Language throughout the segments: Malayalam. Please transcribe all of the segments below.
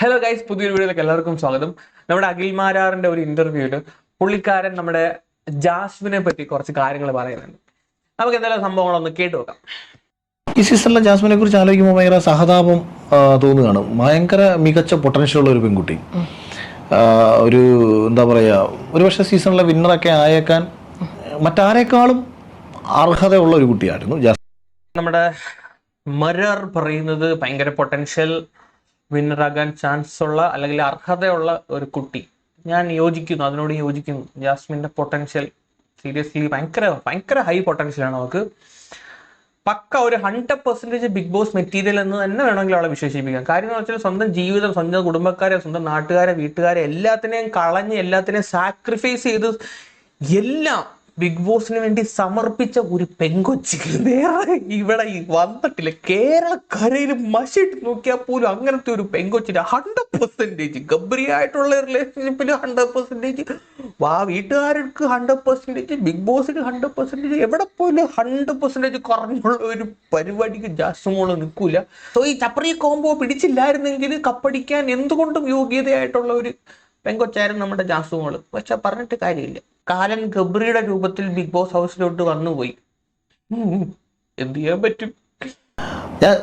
ഹലോ ഗൈസ് പുതിയൊരു വീഡിയോയിലേക്ക് എല്ലാവർക്കും സ്വാഗതം. നമ്മുടെ അഖിൽ മാരാറിന്റെ ഒരു ഇന്റർവ്യൂൽ പുള്ളിക്കാരൻ നമ്മുടെ ജാസ്മിനെ പറ്റി കുറച്ച് കാര്യങ്ങൾ പറയുന്നുണ്ട്. നമുക്ക് എന്തായാലും സംഭവങ്ങളൊന്ന് കേട്ടു നോക്കാം. ഈ സീസണിലെ ജാസ്മിനെ കുറിച്ച് ആലോചിക്കുമ്പോൾ ഭയങ്കര സഹതാപം തോന്നുകയാണ്. ഭയങ്കര മികച്ച പൊട്ടൻഷ്യൽ ഉള്ള ഒരു പെൺകുട്ടി. ഒരു എന്താ പറയുക ഒരുപക്ഷെ സീസണിലെ വിന്നറൊക്കെ ആയേക്കാൻ മറ്റാരേക്കാളും അർഹതയുള്ള ഒരു കുട്ടിയായിരുന്നു നമ്മുടെ മരർ പറയുന്നത് ഭയങ്കര പൊട്ടൻഷ്യൽ വിന്നറാകാൻ ചാൻസ് ഉള്ള അല്ലെങ്കിൽ അർഹതയുള്ള ഒരു കുട്ടി. ഞാൻ യോജിക്കുന്നു അതിനോട് യോജിക്കുന്നു. ജാസ്മിന്റെ പൊട്ടൻഷ്യൽ സീരിയസ്ലി ഭയങ്കര ഭയങ്കര ഹൈ പൊട്ടൻഷ്യലാണ് നമുക്ക് പക്ക ഒരു hundred percentage Bigg Boss material എന്ന് തന്നെ വേണമെങ്കിൽ അവളെ വിശേഷിപ്പിക്കാം. കാര്യം എന്ന് വെച്ചാൽ സ്വന്തം ജീവിതം സ്വന്തം കുടുംബക്കാരെ സ്വന്തം നാട്ടുകാരെ വീട്ടുകാരെ എല്ലാത്തിനെയും കളഞ്ഞ് എല്ലാത്തിനെയും സാക്രിഫൈസ് ചെയ്ത് എല്ലാം ബിഗ് ബോസിന് വേണ്ടി സമർപ്പിച്ച ഒരു പെങ്കൊച്ചി വേറെ ഇവിടെ വന്നിട്ടില്ല? കേരളക്കരയിൽ മഷിട്ട് നോക്കിയാൽ പോലും അങ്ങനത്തെ ഒരു പെങ്കൊച്ചിന്റെ ഹൺഡ്രഡ് പെർസെന്റേജ് ഗബ്രിയായിട്ടുള്ള റിലേഷൻഷിപ്പിൽ ഹൺഡ്രഡ് പെർസെന്റേജ് വാ വീട്ടുകാർക്ക് ഹൺഡ്രഡ് പെർസെന്റേജ് ബിഗ് ബോസിന് ഹൺഡ്രഡ് പെർസെന്റേജ് എവിടെ പോലും ഹൺഡ്രഡ് പെർസെന്റേജ് കുറഞ്ഞുള്ള ഒരു പരിപാടിക്ക് ജാസ്മോൾ നിൽക്കൂല. സോ ഈ ചപ്രി കോംബോ പിടിച്ചില്ലായിരുന്നെങ്കിൽ കപ്പടിക്കാൻ എന്തുകൊണ്ടും യോഗ്യതയായിട്ടുള്ള ഒരു പെങ്കൊച്ചായിരുന്നു നമ്മുടെ ജാസുമോൾ. പക്ഷെ പറഞ്ഞിട്ട് കാര്യമില്ല. കാലൻ ഗബ്രിയുടെ രൂപത്തിൽ ബിഗ് ബോസ് ഹൗസിലോട്ട് വന്നുപോയി. പോയി എന്ത് ചെയ്യാൻ പറ്റും? ഞാൻ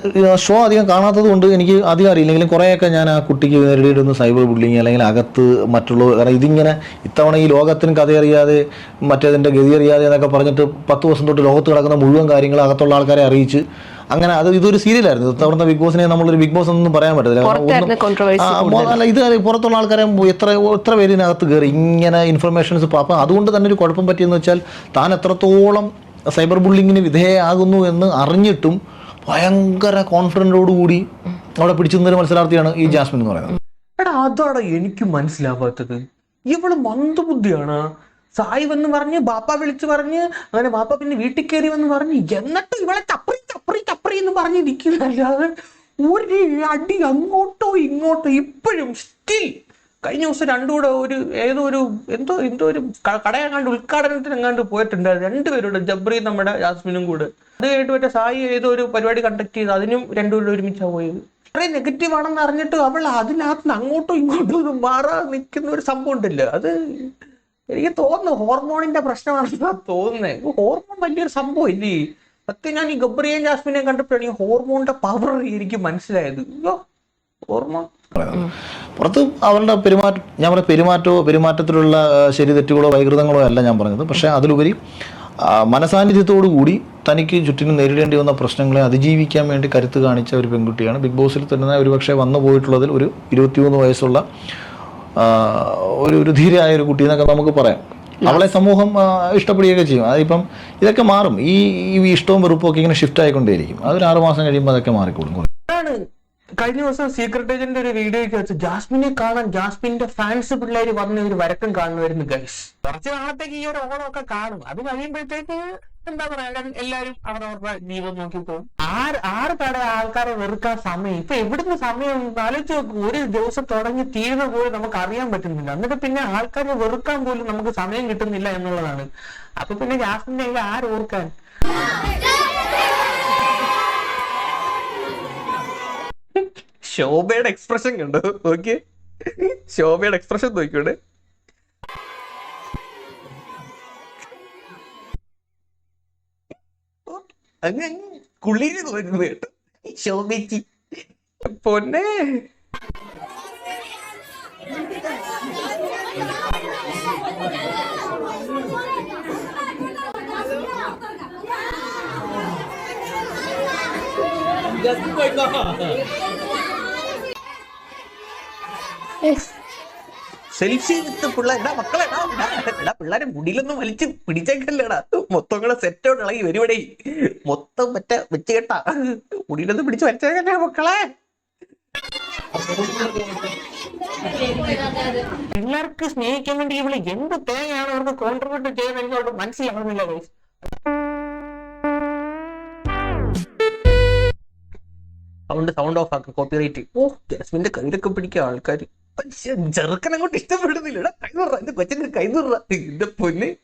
ഷോ അധികം കാണാത്തത് കൊണ്ട് എനിക്ക് അധികം അറിയില്ലെങ്കിലും കുറേയൊക്കെ ഞാൻ ആ കുട്ടിക്ക് നേരിടുന്ന സൈബർ ബുള്ളിങ് അല്ലെങ്കിൽ അകത്ത് മറ്റുള്ള കാരണം ഇതിങ്ങനെ ഇത്തവണ ഈ ലോകത്തിന് കഥയറിയാതെ മറ്റേതിന്റെ ഗതി അറിയാതെ എന്നൊക്കെ പറഞ്ഞിട്ട് പത്ത് ദിവസം തൊട്ട് ലോകത്ത് കിടക്കുന്ന മുഴുവൻ കാര്യങ്ങൾ അകത്തുള്ള ആൾക്കാരെ അറിയിച്ച് അങ്ങനെ അത് ഇതൊരു സീരിയലായിരുന്നു. തവർന്ന ബിഗ് ബോസിനെ നമ്മളൊരു ബിഗ് ബോസ് ഒന്നും പറയാൻ പറ്റത്തില്ല. അല്ല ഇത് പുറത്തുള്ള ആൾക്കാരെ എത്ര എത്ര പേരിനകത്ത് കയറി ഇങ്ങനെ ഇൻഫർമേഷൻസ് അപ്പം അതുകൊണ്ട് തന്നെ ഒരു കുഴപ്പം പറ്റിയെന്ന് വെച്ചാൽ താൻ എത്രത്തോളം സൈബർ ബുള്ളിങ്ങിന് വിധേയമാകുന്നു എന്ന് അറിഞ്ഞിട്ടും ഭയങ്കര കോൺഫിഡന്റോടുകൂടി അവിടെ പിടിച്ചു നിന്നൊരു മത്സരാർത്ഥിയാണ് ഈ ജാസ്മിൻ എന്ന് പറയുന്നത്. എടാ അതാണ് എനിക്ക് മനസ്സിലാവാത്തത്. ഇവൾ മന്ദബുദ്ധിയാണ്. സായി വന്ന് പറഞ്ഞ് ബാപ്പ വിളിച്ചു പറഞ്ഞ് അങ്ങനെ ബാപ്പ പിന്നെ വീട്ടിൽ കയറി വന്ന് പറഞ്ഞ് എന്നിട്ട് ഇവളെ ചപ്പറി ചപ്പറി ചപ്പറി എന്ന് പറഞ്ഞിരിക്കുന്നല്ലാതെ ഒരു അടി അങ്ങോട്ടോ ഇങ്ങോട്ടോ ഇപ്പോഴും സ്റ്റിൽ കഴിഞ്ഞ ദിവസം രണ്ടുകൂടെ ഒരു ഏതോ ഒരു എന്തോ എന്തോ ഒരു കടയെങ്ങാണ്ട് ഉദ്ഘാടനത്തിന് എങ്ങാണ്ട് പോയിട്ടുണ്ട് രണ്ടുപേരുടെ ജബ്രി നമ്മുടെ ജാസ്മിനും കൂടെ. അത് കഴിഞ്ഞിട്ട് മറ്റേ സായി ഏതോ ഒരു പരിപാടി കണ്ടക്ട് ചെയ്ത് അതിനും രണ്ടുപേരും ഒരുമിച്ചാണ് പോയത്. അത്രയും നെഗറ്റീവ് ആണെന്ന് അറിഞ്ഞിട്ട് അവൾ അതിനകത്ത് അങ്ങോട്ടോ ഇങ്ങോട്ടും ഒന്നും മാറാതെ നിൽക്കുന്ന ഒരു സംഭവം ഉണ്ടല്ലോ. അത് എനിക്ക് തോന്നുന്നു ഹോർമോണിന്റെ പ്രശ്നമാണെന്നാ തോന്നുന്നത് ഹോർമോൺ വലിയൊരു സംഭവം ഇല്ലേ? സത്യം ഞാൻ ഈ ഗബ്രിയേയും ജാസ്മിനെയും കണ്ടപ്പോഴാണ് ഈ ഹോർമോണിന്റെ പവർ എനിക്ക് മനസ്സിലായത്. ഹോർമോൺ. പുറത്ത് അവരുടെ പെരുമാറ്റം ഞാൻ പറഞ്ഞ പെരുമാറ്റമോ പെരുമാറ്റത്തിലുള്ള ശരി തെറ്റുകളോ വൈകൃതങ്ങളോ അല്ല ഞാൻ പറഞ്ഞത്. പക്ഷേ അതിലുപരി മനസാന്നിധ്യത്തോടു കൂടി തനിക്ക് ചുറ്റിനും നേരിടേണ്ടി വന്ന പ്രശ്നങ്ങളെ അതിജീവിക്കാൻ വേണ്ടി കരുത്ത് കാണിച്ച ഒരു പെൺകുട്ടിയാണ്. ബിഗ് ബോസിൽ തന്നെ ഒരുപക്ഷെ വന്നു പോയിട്ടുള്ളതിൽ ഒരു ഇരുപത്തിമൂന്ന് വയസ്സുള്ള ഒരു ഒരു ധീരയായ ഒരു കുട്ടി എന്നൊക്കെ നമുക്ക് പറയാം. അവളെ സമൂഹം ഇഷ്ടപ്പെടുകയൊക്കെ ചെയ്യും. അതിപ്പം ഇതൊക്കെ മാറും. ഈ ഈ ഇഷ്ടവും വെറുപ്പും ഒക്കെ ഇങ്ങനെ ഷിഫ്റ്റ് ആയിക്കൊണ്ടേയിരിക്കും. അതൊരു ആറു മാസം കഴിയുമ്പോൾ അതൊക്കെ മാറിക്കോളും കഴിഞ്ഞ ദിവസം സീക്രട്ട് ഏജന്റ് ഒരു വീഡിയോയ്ക്ക് വെച്ച് ജാസ്മിനെ കാണാൻ ജാസ്മിന്റെ ഫാൻസ് പിള്ളേര് വന്ന ഒരു വരക്കം കാണുമായിരുന്നു ഗൈസ് കുറച്ച് നാളത്തേക്ക് ഈ ഒരു ഓണമൊക്കെ കാണും. അത് കഴിയുമ്പോഴത്തേക്ക് എന്താ പറയാ? എല്ലാരും അവരവരുടെ ജീവിതം നോക്കി പോകും. ആര് ആറ് തട ആൾക്കാരെ വെറുക്കാൻ സമയം? ഇപ്പൊ എവിടുന്ന് സമയം ആലോചിച്ച് നോക്കും. ഒരു ദിവസം തുടങ്ങി തീരുന്ന പോലും നമുക്ക് അറിയാൻ പറ്റുന്നില്ല. എന്നിട്ട് പിന്നെ ആൾക്കാരെ വെറുക്കാൻ പോലും നമുക്ക് സമയം കിട്ടുന്നില്ല എന്നുള്ളതാണ്. അപ്പൊ പിന്നെ ജാസ്മിന്റെ കയ്യിൽ ആര് ഓർക്കാൻ? ശോഭയുടെ എക്സ്പ്രഷൻ കണ്ടോ? ഓക്കെ ശോഭയുടെ എക്സ്പ്രഷൻ നോക്കിയോടെ അങ്ങ് കുളിര് തോന്നുന്നു കേട്ടോ. ശോഭിച്ചി. പൊന്നെ. സെൽഫി വിത്ത് പിള്ളേടാ മക്കളെ എടാ പിള്ളേരെ മുടിയിലൊന്നും വലിച്ച് പിടിച്ചേക്കല്ലേടാ. മൊത്തം കൂടെ സെറ്റോട് ഇളകി വരുവടേ മൊത്തം മറ്റേ വെച്ച് കേട്ടാ. മുടിയിലൊന്നും പിടിച്ച് വലിച്ചേക്കല്ലേ മക്കളെ? പിള്ളേർക്ക് സ്നേഹിക്കാൻ വേണ്ടി ഇവൾ എന്ത് തേങ്ങയാണ് അവർക്ക് കോൺട്രിബ്യൂട്ട് ചെയ്യാൻ എനിക്ക് അവർക്ക് മനസ്സിലാവുന്നില്ല. Sound sound of copy copyright ഓ ജാസ്മിന്റെ കയ്യിലൊക്കെ പിടിക്കുക ആൾക്കാർ ചെറുക്കനെ കൊണ്ട് ഇഷ്ടപ്പെടുന്നില്ലടാ. കൈതുറ എന്റെ കൊച്ചിന്റെ കൈ തുറ എന്റെ പൊന്ന്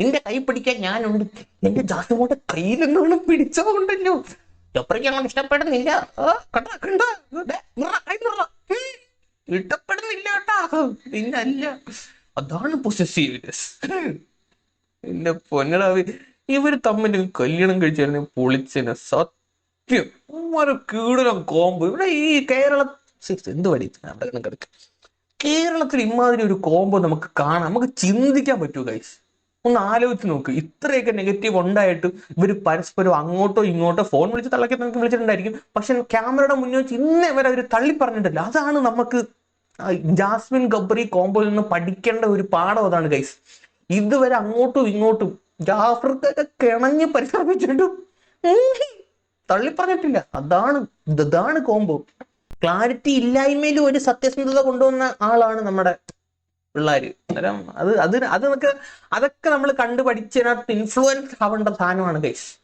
നിന്റെ കൈ പിടിക്കാൻ ഞാനുണ്ട്. എന്റെ ജാസ്മോന്റെ കയ്യിലെന്നോളം പിടിച്ചോണ്ടല്ലോ ചൊപ്പറയ്ക്ക് അങ്ങോട്ട് ഇഷ്ടപ്പെടുന്നില്ല. ഇഷ്ടപ്പെടുന്നില്ല കേട്ടാ. പിന്നല്ല. അതാണ് പൊസസീവ്നെസ് എന്റെ പൊന്നടാവി ഇവർ തമ്മിൽ കല്യാണം കഴിച്ചായിരുന്നു പൊളിച്ചനെ. സത്യം. കീടനം കോമ്പ്. ഇവിടെ ഈ കേരള എന്ത് പഠിച്ചു കിടക്ക്. കേരളത്തിൽ ഇമാതിരി ഒരു കോംബോ നമുക്ക് കാണാം. നമുക്ക് ചിന്തിക്കാൻ പറ്റൂ ഗൈസ് ഒന്ന് ആലോചിച്ച് നോക്ക്. ഇത്രയൊക്കെ നെഗറ്റീവ് ഉണ്ടായിട്ട് ഇവർ പരസ്പരം അങ്ങോട്ടോ ഇങ്ങോട്ടോ ഫോൺ വിളിച്ച് തള്ളക്കി നമുക്ക് വിളിച്ചിട്ടുണ്ടായിരിക്കും. പക്ഷെ ക്യാമറയുടെ മുന്നിൽ വെച്ച് ഇന്നേ വരെ അവർ തള്ളി പറഞ്ഞിട്ടില്ല അതാണ് നമുക്ക് ജാസ്മിൻ ഗബ്രി കോമ്പോയിൽ നിന്ന് പഠിക്കേണ്ട ഒരു പാഠം അതാണ് ഗൈസ് ഇതുവരെ അങ്ങോട്ടും ഇങ്ങോട്ടും ജാഫർക്കൊക്കെ കിണഞ്ഞ് പരിശ്രമിച്ചിട്ടും തള്ളി പറഞ്ഞിട്ടില്ല അതാണ് ഇതാണ് കോംബോ ക്ലാരിറ്റി ഇല്ലായ്മയിലും ഒരു സത്യസന്ധത കൊണ്ടുവന്ന ആളാണ് നമ്മുടെ പിള്ളേര്. അന്നേരം അത് അത് അത് നമുക്ക് അതൊക്കെ നമ്മൾ കണ്ടു പഠിച്ചതിനകത്ത് ഇൻഫ്ലുവൻസ് ആവേണ്ട സാധനമാണ് ഗൈസ്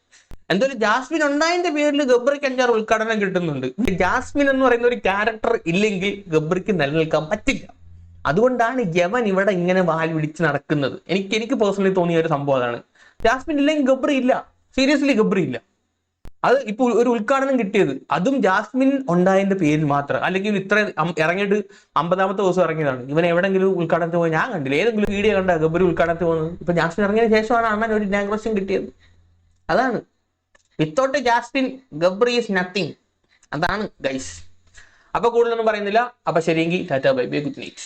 എന്തൊരു ജാസ്മിൻ ഉണ്ടായതിന്റെ പേരിൽ ഗബ്രിക്ക് അഞ്ചാറ് ഉദ്ഘാടനം കിട്ടുന്നുണ്ട്. ജാസ്മിൻ എന്ന് പറയുന്ന ഒരു ക്യാരക്ടർ ഇല്ലെങ്കിൽ ഗബ്രിക്ക് നിലനിൽക്കാൻ പറ്റില്ല. അതുകൊണ്ടാണ് യവൻ ഇവിടെ ഇങ്ങനെ വാൽ പിടിച്ച് നടക്കുന്നത്. എനിക്ക് എനിക്ക് പേഴ്സണലി തോന്നിയ ഒരു സംഭവം അതാണ്. ജാസ്മിൻ ഇല്ലെങ്കിൽ ഗബ്രി ഇല്ല. സീരിയസ്ലി ഗബ്രി ഇല്ല. അത് ഇപ്പൊ ഒരു ഉദ്ഘാടനം കിട്ടിയത്. അതും ജാസ്മിൻ ഉണ്ടായതിന്റെ പേരിൽ മാത്രം. അല്ലെങ്കിൽ ഇത്ര ഇറങ്ങിയിട്ട് അമ്പതാമത്തെ ദിവസം ഇറങ്ങിയതാണ്. ഇവൻ എവിടെങ്കിലും ഉദ്ഘാടനത്തിന് പോയി? ഞാൻ കണ്ടില്ല. ഏതെങ്കിലും വീഡിയോ കണ്ട ഗബരി ഉദ്ഘാടനത്തിന് പോകുന്നത് ഇപ്പൊ ജാസ്മിൻ ഇറങ്ങിയ ശേഷമാണ് അണ്ണൻ ഒരു ഇനാഗ്രേഷൻ കിട്ടിയത്. അതാണ്. Without Jasmin Gabri is nothing അതാണ് ഗൈസ് അപ്പൊ കൂടുതലൊന്നും പറയുന്നില്ല. അപ്പൊ ശരിയെങ്കിൽ tata bye bye good night.